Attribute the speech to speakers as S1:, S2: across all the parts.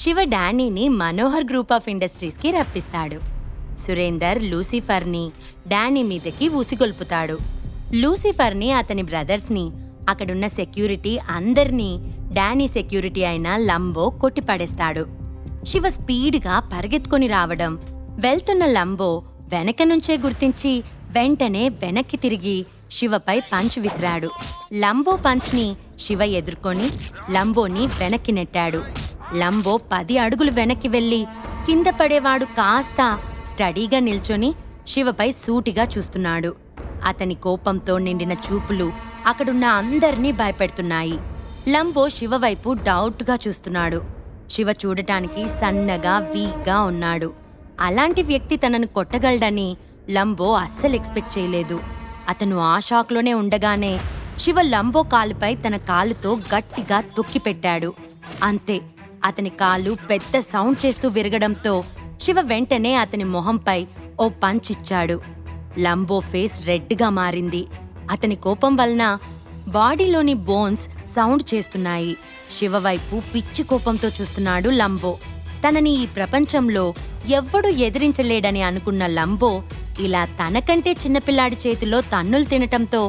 S1: శివ డానీని Manohar group of ఇండస్ట్రీస్కి రప్పిస్తాడు. సురేందర్ లూసిఫర్ని డానీ మీదకి ఊసిగొల్పుతాడు. లూసిఫర్ని అతని బ్రదర్స్ని అక్కడున్న సెక్యూరిటీ అందర్నీ డానీ సెక్యూరిటీ అయిన లంబో కొట్టిపడేస్తాడు. శివ స్పీడ్గా పరిగెత్తుకొని రావడం వెళ్తున్న లంబో వెనక నుంచే గుర్తించి వెంటనే వెనక్కి తిరిగి శివపై పంచ్ విసిరాడు. లంబో పంచ్ని శివ ఎదుర్కొని లంబోని వెనక్కి నెట్టాడు. లంబో పది అడుగులు వెనక్కి వెళ్ళి కింద పడేవాడు కాస్త స్టడీగా నిల్చొని శివపై సూటిగా చూస్తున్నాడు. అతని కోపంతో నిండిన చూపులు అక్కడున్న అందర్నీ భయపెడుతున్నాయి. లంబో శివ వైపు డౌట్గా చూస్తున్నాడు. శివ చూడటానికి సన్నగా వీక్గా ఉన్నాడు. అలాంటి వ్యక్తి తనను కొట్టగలడని లంబో అస్సలు ఎక్స్పెక్ట్ చేయలేదు. అతను ఆ షాక్లోనే ఉండగానే శివ లంబో కాలుపై తన కాలుతో గట్టిగా తొక్కిపెట్టాడు. అంతే అతని కాళ్ళు పెద్ద సౌండ్ చేస్తూ విరగడంతో శివ వెంటనే అతని మొహంపై ఓ పంచ్ ఇచ్చాడు. లంబో ఫేస్ రెడ్గా మారింది. అతని కోపం వలన బాడీలోని బోన్స్ సౌండ్ చేస్తున్నాయి. శివ వైపు పిచ్చి కోపంతో చూస్తున్నాడు లంబో. తనని ఈ ప్రపంచంలో ఎవ్వడూ ఎదిరించలేడని అనుకున్న లంబో ఇలా తనకంటే చిన్నపిల్లాడి చేతిలో తన్నులు తినటంతో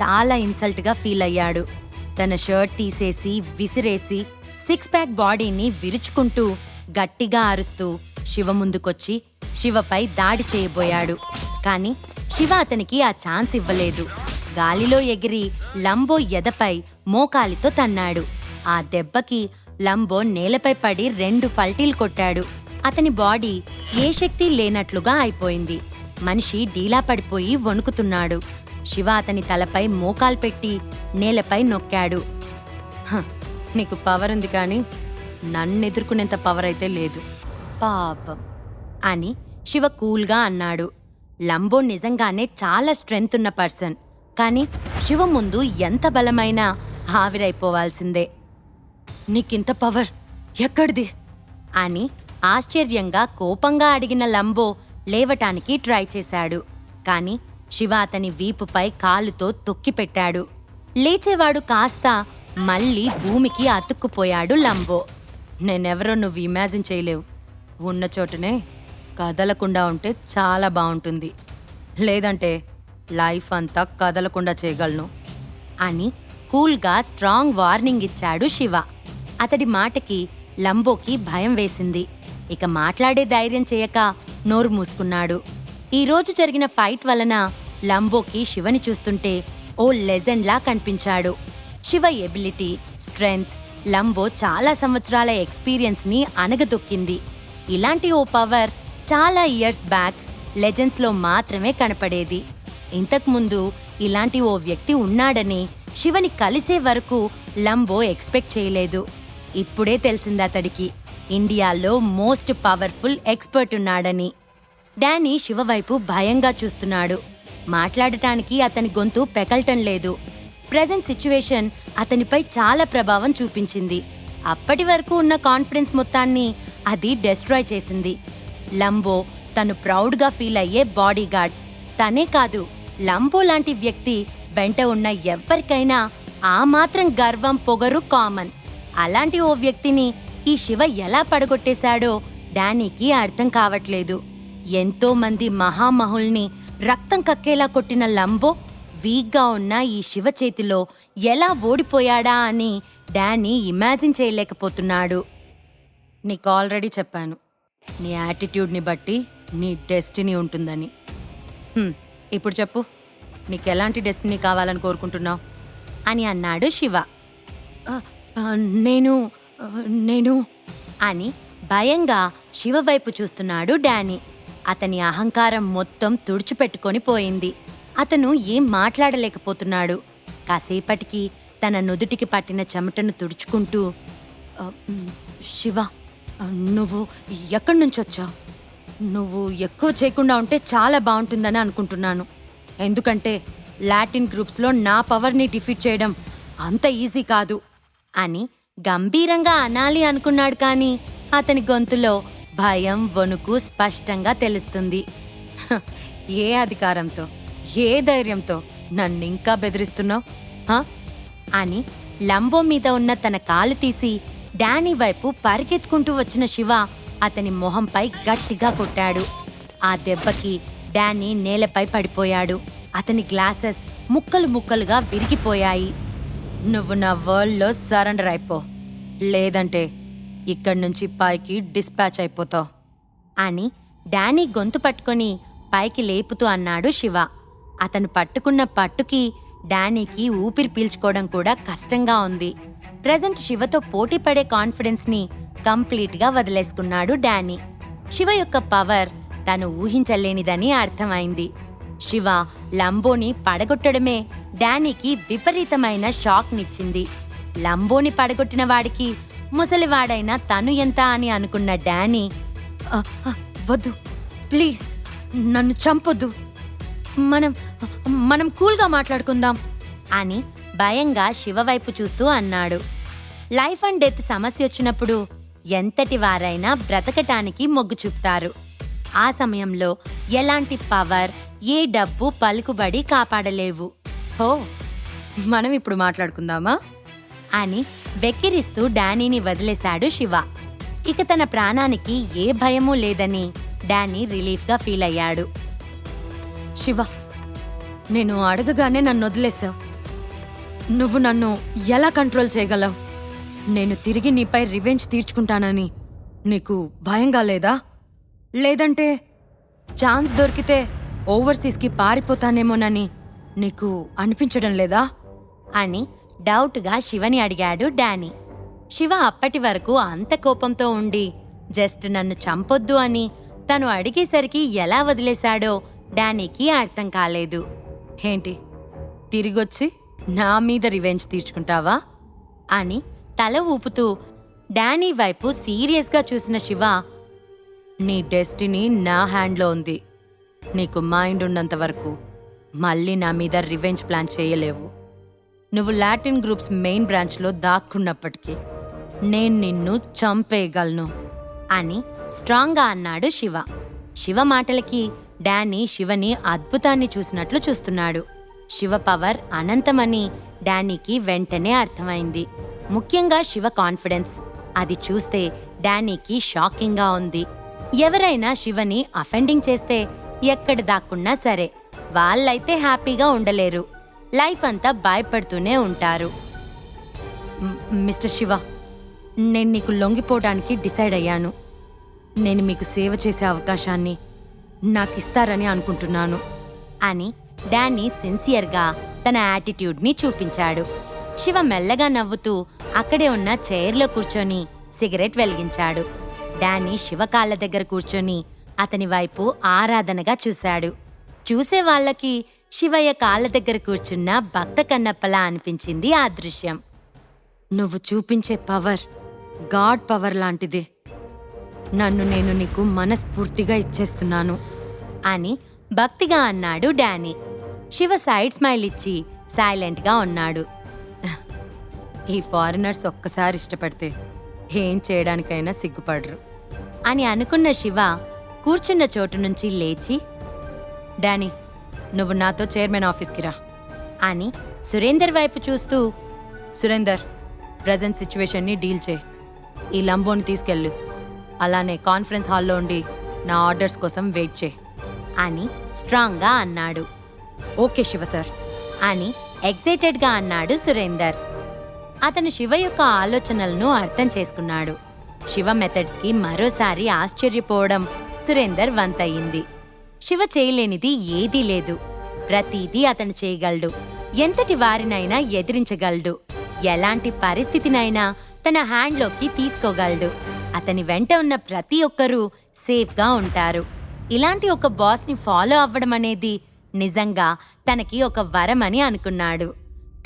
S1: చాలా ఇన్సల్ట్గా ఫీల్ అయ్యాడు. తన షర్ట్ తీసేసి విసిరేసి సిక్స్ ప్యాక్ బాడీని విరుచుకుంటూ గట్టిగా అరుస్తూ శివ ముందుకొచ్చి శివపై దాడి చేయబోయాడు. కాని శివ అతనికి ఆ ఛాన్స్ ఇవ్వలేదు. గాలిలో ఎగిరి లంబో ఎదపై మోకాలితో తన్నాడు. ఆ దెబ్బకి లంబో నేలపై పడి రెండు ఫల్టీలు కొట్టాడు. అతని బాడీ ఏ శక్తి లేనట్లుగా అయిపోయింది. మనిషి డీలా పడిపోయి వణుకుతున్నాడు. శివ అతని తలపై మోకాలు పెట్టి నేలపై నొక్కాడు. నీకు పవర్ ఉంది కానీ నన్ను ఎదుర్కొనేంత పవర్ అయితే లేదు. పాపం. అని శివ కూల్గా అన్నాడు. లంబో నిజంగానే చాలా స్ట్రెంగ్త్ ఉన్న పర్సన్ కానీ శివ ముందు ఎంత బలమైనా ఆవిరైపోవాల్సిందే. నీకింత పవర్ ఎక్కడిది? అని ఆశ్చర్యంగా కోపంగా అడిగిన లంబో లేవటానికి ట్రై చేశాడు. కాని శివ అతని వీపుపై కాలుతో తొక్కిపెట్టాడు. లేచేవాడు కాస్త మళ్ళీ భూమికి అతుక్కుపోయాడు లంబో. నేనెవరో నువ్వు ఇమాజిన్ చేయలేవు. ఉన్న చోటనే కదలకుండా ఉంటే చాలా బాగుంటుంది. లేదంటే లైఫ్ అంతా కదలకుండా చేయగలను అని కూల్గా స్ట్రాంగ్ వార్నింగ్ ఇచ్చాడు శివ. అతడి మాటకి లంబోకి భయం వేసింది. ఇక మాట్లాడే ధైర్యం చేయక నోరు మూసుకున్నాడు. ఈరోజు జరిగిన ఫైట్ వలన లంబోకి శివని చూస్తుంటే ఓ లెజెండ్లా కనిపించాడు. శివ ఎబిలిటీ స్ట్రెంగ్త్ లంబో చాలా సంవత్సరాల ఎక్స్పీరియన్స్ని అణగదొక్కింది. ఇలాంటి ఓ పవర్ చాలా ఇయర్స్ బ్యాక్ లెజెండ్స్లో మాత్రమే కనపడేది. ఇంతకుముందు ఇలాంటి ఓ వ్యక్తి ఉన్నాడని శివని కలిసే వరకు లంబో ఎక్స్పెక్ట్ చేయలేదు. ఇప్పుడే తెలిసింది అతడికి. ఇండియాలో మోస్ట్ పవర్ఫుల్ ఎక్స్పర్ట్ ఉన్నాడని. డానీ శివ వైపు భయంగా చూస్తున్నాడు. మాట్లాడటానికి అతని గొంతు పెకల్టం లేదు. ప్రజెంట్ సిచ్యువేషన్ అతనిపై చాలా ప్రభావం చూపించింది. అప్పటి వరకు ఉన్న కాన్ఫిడెన్స్ మొత్తాన్ని అది డెస్ట్రాయ్ చేసింది. లంబో తను ప్రౌడ్గా ఫీల్ అయ్యే బాడీగార్డ్ తనే కాదు లంబో లాంటి వ్యక్తి వెంట ఉన్న ఎవ్వరికైనా ఆ మాత్రం గర్వం పొగరు కామన్ అలాంటి ఓ వ్యక్తిని ఈ శివ ఎలా పడగొట్టేశాడో డానీకి అర్థం కావట్లేదు. ఎంతో మంది మహామహుల్ని రక్తం కక్కేలా కొట్టిన లంబో వీక్గా ఉన్న ఈ శివ చేతిలో ఎలా ఓడిపోయాడా అని డానీ ఇమాజిన్ చేయలేకపోతున్నాడు. నీకు ఆల్రెడీ చెప్పాను నీ యాటిట్యూడ్ని బట్టి నీ డెస్టినీ ఉంటుందని. హ్మ్, ఇప్పుడు చెప్పు నీకు ఎలాంటి డెస్టినీ కావాలని కోరుకుంటున్నావు? అని అన్నాడు శివ. "ఆ, ఆ, నేను ఆ, నేను అని భయంగా శివ వైపు చూస్తున్నాడు డానీ. అతని అహంకారం మొత్తం తుడిచిపెట్టుకొని పోయింది. అతను ఏం మాట్లాడలేకపోతున్నాడు. కాసేపటికి తన నుదుటికి పట్టిన చెమటను తుడుచుకుంటూ శివ నువ్వు ఎక్కడి నుంచి వచ్చావు? నువ్వు ఎక్కువ చేయకుండా ఉంటే చాలా బాగుంటుందని అనుకుంటున్నాను. ఎందుకంటే లాటిన్ గ్రూప్స్లో నా పవర్ని డిఫీట్ చేయడం అంత ఈజీ కాదు అని గంభీరంగా అనాలి అనుకున్నాడు కానీ అతని గొంతులో భయం వణుకు స్పష్టంగా తెలుస్తుంది. ఏ అధికారంతో? ఏ ధైర్యంతో నన్నింకా బెదిరిస్తున్నావు? అని లంబో మీద ఉన్న తన కాలు తీసి డానీ వైపు పరిగెత్తుకుంటూ వచ్చిన శివ అతని మొహంపై గట్టిగా కొట్టాడు. ఆ దెబ్బకి డానీ నేలపై పడిపోయాడు. అతని గ్లాసెస్ ముక్కలు ముక్కలుగా విరిగిపోయాయి. నువ్వు నా వరల్డ్లో సరెండర్ అయిపో. లేదంటే ఇక్కడి నుంచి పైకి డిస్పాచ్ అయిపోతావు. అని డానీ గొంతు పట్టుకొని పైకి లేపుతూ అన్నాడు శివ. అతను పట్టుకున్న పట్టుకి డానీకి ఊపిరి పీల్చుకోవడం కూడా కష్టంగా ఉంది. ప్రజెంట్ శివతో పోటీ పడే కాన్ఫిడెన్స్ని వదిలేసుకున్నాడు డానీ. శివ యొక్క పవర్ తను ఊహించలేనిదని అర్థమైంది. శివ లంబోని పడగొట్టడమే డానీకి విపరీతమైన షాక్నిచ్చింది. లంబోని పడగొట్టిన వాడికి ముసలివాడైన తను ఎంత అని అనుకున్న డానీ వద్దు ప్లీజ్ నన్ను చంపొద్దు. మనం మనం కూల్గా మాట్లాడుకుందాం అని భయంగా శివ వైపు చూస్తూ అన్నాడు. లైఫ్ అండ్ డెత్ సమస్య వచ్చినప్పుడు ఎంతటి వారైనా బ్రతకటానికి మొగ్గు చూపుతారు. ఆ సమయంలో ఎలాంటి పవర్ ఏ డబ్బు పలుకుబడి కాపాడలేవు. హో మనం ఇప్పుడు మాట్లాడుకుందామా? అని వెక్కిరిస్తూ డానీని వదిలేశాడు శివ. ఇక తన ప్రాణానికి ఏ భయమూ లేదని డానీ రిలీఫ్గా ఫీల్ అయ్యాడు. శివ నేను అడగగానే నన్ను వదిలేశావు నువ్వు నన్ను ఎలా కంట్రోల్ చేయగలవు? నేను తిరిగి నీపై రివెంజ్ తీర్చుకుంటానని నీకు భయంగా లేదా? లేదంటే ఛాన్స్ దొరికితే ఓవర్సీస్కి పారిపోతానేమోనని నీకు అనిపించడం లేదా? అని డౌట్గా శివని అడిగాడు డానీ. శివ అప్పటి వరకు అంత కోపంతో ఉండి జస్ట్ నన్ను చంపొద్దు అని తను అడిగేసరికి ఎలా వదిలేశాడో డానీకి అర్థం కాలేదు. ఏంటి? తిరిగొచ్చి నా మీద రివెంజ్ తీర్చుకుంటావా? అని తల ఊపుతూ డానీ వైపు సీరియస్గా చూసిన శివ నీ డెస్టినీ నా హ్యాండ్లో ఉంది. నీకు మైండ్ ఉన్నంత వరకు మళ్ళీ నా మీద రివెంజ్ ప్లాన్ చేయలేవు. నువ్వు లాటిన్ గ్రూప్స్ మెయిన్ బ్రాంచ్లో దాక్కున్నప్పటికీ నేను నిన్ను చంపేయగలను అని స్ట్రాంగ్గా అన్నాడు శివ. శివ మాటలకి డానీ శివని అద్భుతాన్ని చూసినట్లు చూస్తున్నాడు. శివ పవర్ అనంతమని డానీకి వెంటనే అర్థమైంది. ముఖ్యంగా శివ కాన్ఫిడెన్స్. అది చూస్తే డానీకి షాకింగ్గా ఉంది. ఎవరైనా శివని అఫెండింగ్ చేస్తే ఎక్కడ దాక్కున్నా సరే వాళ్ళైతే హ్యాపీగా ఉండలేరు. లైఫ్ అంతా భయపడుతూనే ఉంటారు. మిస్టర్ శివ నేను నీకు లొంగిపోవడానికి డిసైడ్ అయ్యాను. నేను మీకు సేవ చేసే అవకాశాన్ని నాకు ఇస్తారని అనుకుంటున్నాను. అని డానీ సిన్సియర్గా తన యాటిట్యూడ్ని చూపించాడు. శివ మెల్లగా నవ్వుతూ అక్కడే ఉన్న చైర్లో కూర్చొని సిగరెట్ వెలిగించాడు. డానీ శివ కాళ్ళ దగ్గర కూర్చొని అతని వైపు ఆరాధనగా చూశాడు. చూసే వాళ్ళకి శివయ్య కాళ్ళ దగ్గర కూర్చున్న భక్త కన్నప్పలా అనిపించింది ఆ దృశ్యం. నువ్వు చూపించే పవర్ గాడ్ పవర్ లాంటిది. నన్ను నేను నీకు మనస్ఫూర్తిగా ఇచ్చేస్తున్నాను. అని భక్తిగా అన్నాడు డానీ. శివ సైడ్ స్మైల్ ఇచ్చి సైలెంట్గా ఉన్నాడు. ఈ ఫారినర్స్ ఒక్కసారి ఇష్టపడితే ఏం చేయడానికైనా సిగ్గుపడరు అని అనుకున్న శివ కూర్చున్న చోటు నుంచి లేచి డానీ నువ్వు నాతో చైర్మన్ ఆఫీస్కి రా అని సురేందర్ వైపు చూస్తూ సురేందర్ ప్రజెంట్ సిచ్యువేషన్ని డీల్ చేయి. ఈ లంబోని తీసుకెళ్ళు. అలానే కాన్ఫరెన్స్ హాల్లో ఉండి నా ఆర్డర్స్ కోసం వెయిట్ చేయి. అని స్ట్రాంగ్గా అన్నాడు. Okay Shiva sir. అని ఎగ్జైటెడ్గా అన్నాడు సురేందర్. అతను శివ యొక్క ఆలోచనలను అర్థం చేసుకున్నాడు. శివ మెథడ్స్కి మరోసారి ఆశ్చర్యపోవడం సురేందర్ వంతయింది. శివ చేయలేనిది ఏదీ లేదు. ప్రతిదీ అతను చేయగలడు. ఎంతటి వారినైనా ఎదిరించగలడు. ఎలాంటి పరిస్థితినైనా తన హ్యాండ్లోకి తీసుకోగలడు. అతని వెంట ఉన్న ప్రతి ఒక్కరూ సేఫ్గా ఉంటారు. ఇలాంటి ఒక బాస్ని ఫాలో అవ్వడం అనేది నిజంగా తనకి ఒక వరమని అనుకున్నాడు.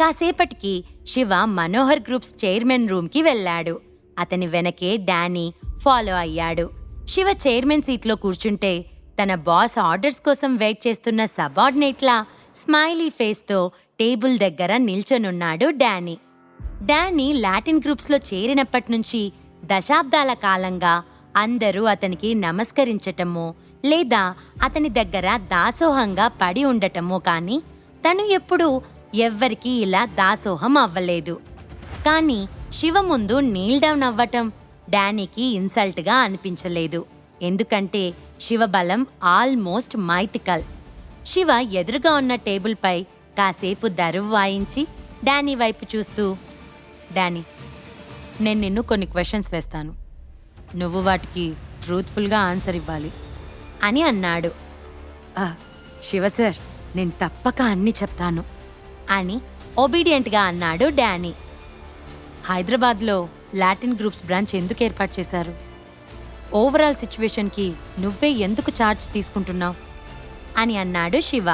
S1: కాసేపటికి శివ మనోహర్ గ్రూప్స్ చైర్మన్ రూమ్కి వెళ్ళాడు. అతని వెనకే డానీ ఫాలో అయ్యాడు. శివ చైర్మన్ సీట్లో కూర్చుంటే తన బాస్ ఆర్డర్స్ కోసం వెయిట్ చేస్తున్న సబార్డినేట్లా స్మైలీ ఫేస్తో టేబుల్ దగ్గర నిల్చొనున్నాడు డానీ. డానీ లాటిన్ గ్రూప్స్లో చేరినప్పటి నుంచి దశాబ్దాల కాలంగా అందరూ అతనికి నమస్కరించటమో లేదా అతని దగ్గర దాసోహంగా పడి ఉండటమో కానీ తను ఎప్పుడూ ఎవ్వరికీ ఇలా దాసోహం అవ్వలేదు. కానీ శివ ముందు నీల్ డౌన్ అవ్వటం డానీకి ఇన్సల్ట్గా అనిపించలేదు. ఎందుకంటే శివ బలం ఆల్మోస్ట్ మైథికల్ శివ ఎదురుగా ఉన్న టేబుల్పై కాసేపు దరువు వాయించి డానీ వైపు చూస్తూ డానీ నేను నిన్ను కొన్ని క్వశ్చన్స్ వేస్తాను. నువ్వు వాటికి ట్రూత్ఫుల్గా ఆన్సర్ ఇవ్వాలి. అని అన్నాడు. "ఆ, శివ సార్ నేను తప్పక అన్ని చెప్తాను. అని ఒబీడియంట్గా అన్నాడు డానీ. హైదరాబాద్లో లాటిన్ గ్రూప్స్ బ్రాంచ్ ఎందుకు ఏర్పాటు చేశారు? ఓవరాల్ సిచ్యువేషన్కి నువ్వే ఎందుకు ఛార్జ్ తీసుకుంటున్నావు? అని అన్నాడు శివ.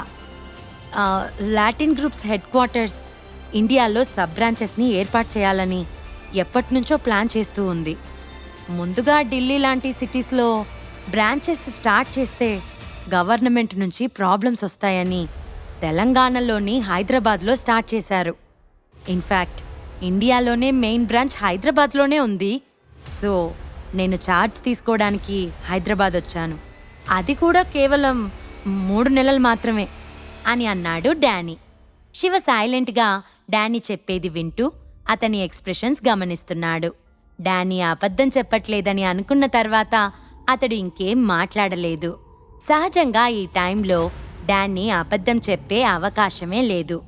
S1: "ఆ, లాటిన్ గ్రూప్స్ హెడ్ క్వార్టర్స్ ఇండియాలో సబ్ బ్రాంచెస్ని ఏర్పాటు చేయాలని ఎప్పటి నుంచో ప్లాన్ చేస్తూ ఉంది. ముందుగా ఢిల్లీ లాంటి సిటీస్లో బ్రాంచెస్ స్టార్ట్ చేస్తే గవర్నమెంట్ నుంచి ప్రాబ్లమ్స్ వస్తాయని తెలంగాణలోని హైదరాబాద్లో స్టార్ట్ చేశారు. ఇన్ఫ్యాక్ట్ ఇండియాలోనే మెయిన్ బ్రాంచ్ హైదరాబాద్లోనే ఉంది. సో నేను ఛార్జ్ తీసుకోవడానికి హైదరాబాద్ వచ్చాను. అది కూడా కేవలం మూడు నెలలు మాత్రమే అని అన్నాడు డానీ. శివ సైలెంట్గా డానీ చెప్పేది వింటూ అతని ఎక్స్ప్రెషన్స్ గమనిస్తున్నాడు. డానీ అబద్ధం చెప్పట్లేదని అనుకున్న తర్వాత అతడు ఇంకేం మాట్లాడలేదు. సహజంగా ఈ టైంలో డాన్ని అబద్ధం చెప్పే అవకాశమే లేదు.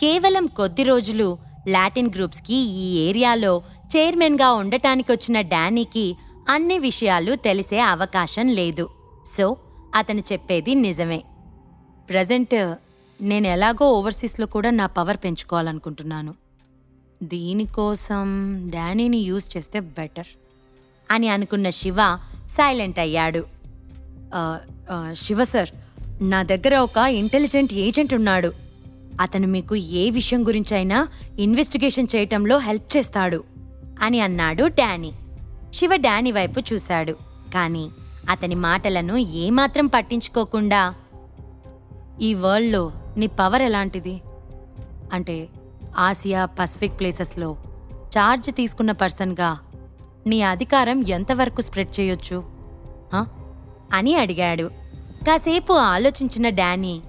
S1: కేవలం కొద్ది రోజులు లాటిన్ గ్రూప్స్కి ఈ ఏరియాలో చైర్మన్గా ఉండటానికొచ్చిన డానీకి అన్ని విషయాలు తెలిసే అవకాశం లేదు. సో అతను చెప్పేది నిజమే. ప్రజెంట్ నేను ఎలాగో ఓవర్సీస్లో కూడా నా పవర్ పెంచుకోవాలనుకుంటున్నాను. దీనికోసం డానీని యూజ్ చేస్తే బెటర్ అని అనుకున్న శివ సైలెంట్ అయ్యాడు. శివ సార్ నా దగ్గర ఒక ఇంటెలిజెంట్ ఏజెంట్ ఉన్నాడు. అతను మీకు ఏ విషయం గురించైనా ఇన్వెస్టిగేషన్ చేయటంలో హెల్ప్ చేస్తాడు అని అన్నాడు డానీ. శివ డానీ వైపు చూశాడు. కానీ అతని మాటలను ఏమాత్రం పట్టించుకోకుండా ఈ వరల్డ్లో నీ పవర్ ఎలాంటిది? అంటే ఆసియా పసిఫిక్ ప్లేసెస్లో ఛార్జ్ తీసుకున్న పర్సన్గా నీ అధికారం ఎంతవరకు స్ప్రెడ్ చేయొచ్చు? అని అడిగాడు. కాసేపు ఆలోచించిన డానీ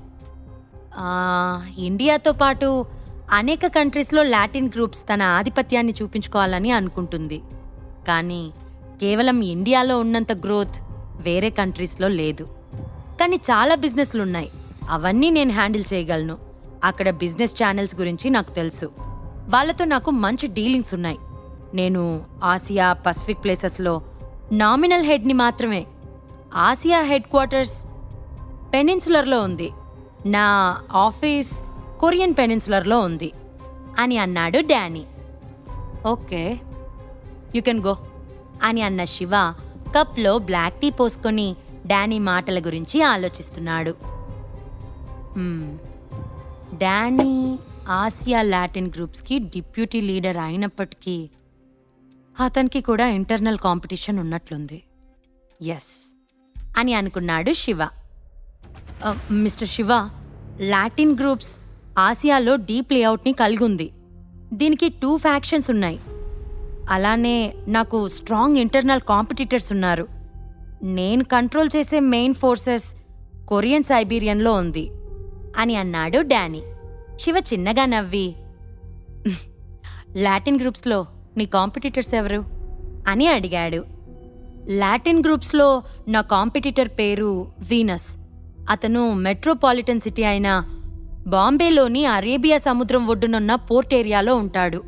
S1: ఇండియాతో పాటు అనేక కంట్రీస్లో లాటిన్ గ్రూప్స్ తన ఆధిపత్యాన్ని చూపించుకోవాలని అనుకుంటుంది. కానీ కేవలం ఇండియాలో ఉన్నంత గ్రోత్ వేరే కంట్రీస్లో లేదు. కానీ చాలా బిజినెస్లు ఉన్నాయి అవన్నీ నేను హ్యాండిల్ చేయగలను. అక్కడ బిజినెస్ ఛానల్స్ గురించి నాకు తెలుసు. వాళ్ళతో నాకు మంచి డీలింగ్స్ ఉన్నాయి. నేను ఆసియా పసిఫిక్ ప్లేసెస్లో నామినల్ హెడ్ని మాత్రమే. ఆసియా హెడ్ క్వార్టర్స్ పెనిన్సులర్లో ఉంది. నా ఆఫీస్ కొరియన్ పెనిన్సులర్లో ఉంది అని అన్నాడు Danny. Okay you can go అని అన్న శివ కప్లో బ్లాక్ టీ పోసుకొని డానీ మాటల గురించి ఆలోచిస్తున్నాడు. డానీ ఆసియా లాటిన్ గ్రూప్స్కి డిప్యూటీ లీడర్ అయినప్పటికీ అతనికి కూడా ఇంటర్నల్ కాంపిటీషన్ ఉన్నట్లుంది. ఎస్ అని అనుకున్నాడు Shiva. Uh, mister Shiva Latin groups ఆసియాలో డీప్ లేఅవుట్ని కలిగి ఉంది దీనికి టూ ఫ్యాక్షన్స్ ఉన్నాయి. అలానే నాకు స్ట్రాంగ్ ఇంటర్నల్ కాంపిటీటర్స్ ఉన్నారు. నేను కంట్రోల్ చేసే మెయిన్ ఫోర్సెస్ కొరియన్ సైబీరియన్లో ఉంది అని అన్నాడు డానీ. శివ చిన్నగా నవ్వి లాటిన్ గ్రూప్స్లో నీ కాంపిటీటర్స్ ఎవరు? అని అడిగాడు. లాటిన్ గ్రూప్స్లో నా కాంపిటీటర్ పేరు వీనస్. అతను మెట్రోపాలిటన్ సిటీ అయిన బాంబేలోని అరేబియా సముద్రం ఒడ్డునున్న పోర్ట్ ఏరియాలో ఉంటాడు.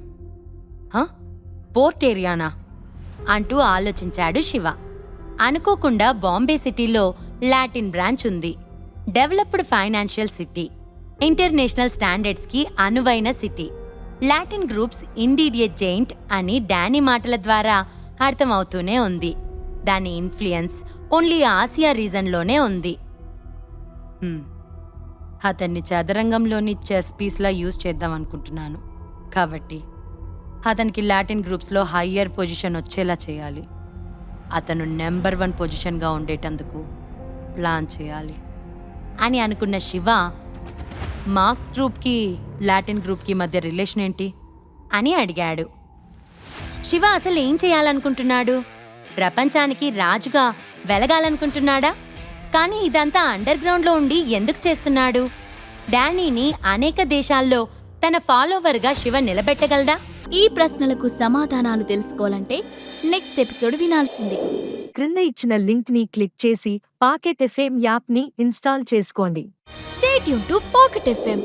S1: పోర్ట్ ఏరియానా? అంటూ ఆలోచించాడు శివ. అనుకోకుండా బాంబే సిటీలో లాటిన్ బ్రాంచ్ ఉంది. Developed financial city. ఇంటర్నేషనల్ స్టాండర్డ్స్కి అనువైన సిటీ. లాటిన్ గ్రూప్స్ ఇండీడియట్ జైంట్ అని డానీ మాటల ద్వారా అర్థమవుతూనే ఉంది. దాని ఇన్ఫ్లుయెన్స్ ఓన్లీ ఆసియా రీజన్లోనే ఉంది. అతన్ని చదరంగంలోని చెస్ పీస్లా యూజ్ చేద్దాం అనుకుంటున్నాను. కాబట్టి అతనికి లాటిన్ గ్రూప్స్లో హయ్యర్ పొజిషన్ వచ్చేలా చేయాలి. అతను నెంబర్ వన్ పొజిషన్గా ఉండేటందుకు ప్లాన్ చేయాలి. అని అనుకున్న శివ మార్క్స్ గ్రూప్కి లాటిన్ గ్రూప్కి మధ్య రిలేషన్ ఏంటి? అని అడిగాడు. శివ అసలు ఏం చేయాలనుకుంటున్నాడు? ప్రపంచానికి రాజుగా వెలగాలనుకుంటున్నాడా? కానీ ఇదంతా అండర్ గ్రౌండ్లో ఉండి ఎందుకు చేస్తున్నాడు? డానీని అనేక దేశాల్లో తన ఫాలోవర్గా శివ నిలబెట్టగలడా?
S2: ఈ ప్రశ్నలకు సమాధానాలు తెలుసుకోవాలంటే నెక్స్ట్ ఎపిసోడ్ వినాల్సిందే.
S3: క్రింద ఇచ్చిన లింక్ని క్లిక్ చేసి పాకెట్ ఎఫ్ఎం యాప్ని ఇన్స్టాల్ చేసుకోండి.
S2: స్టేట్ యూన్ టు పాకెట్ ఎఫ్ఎం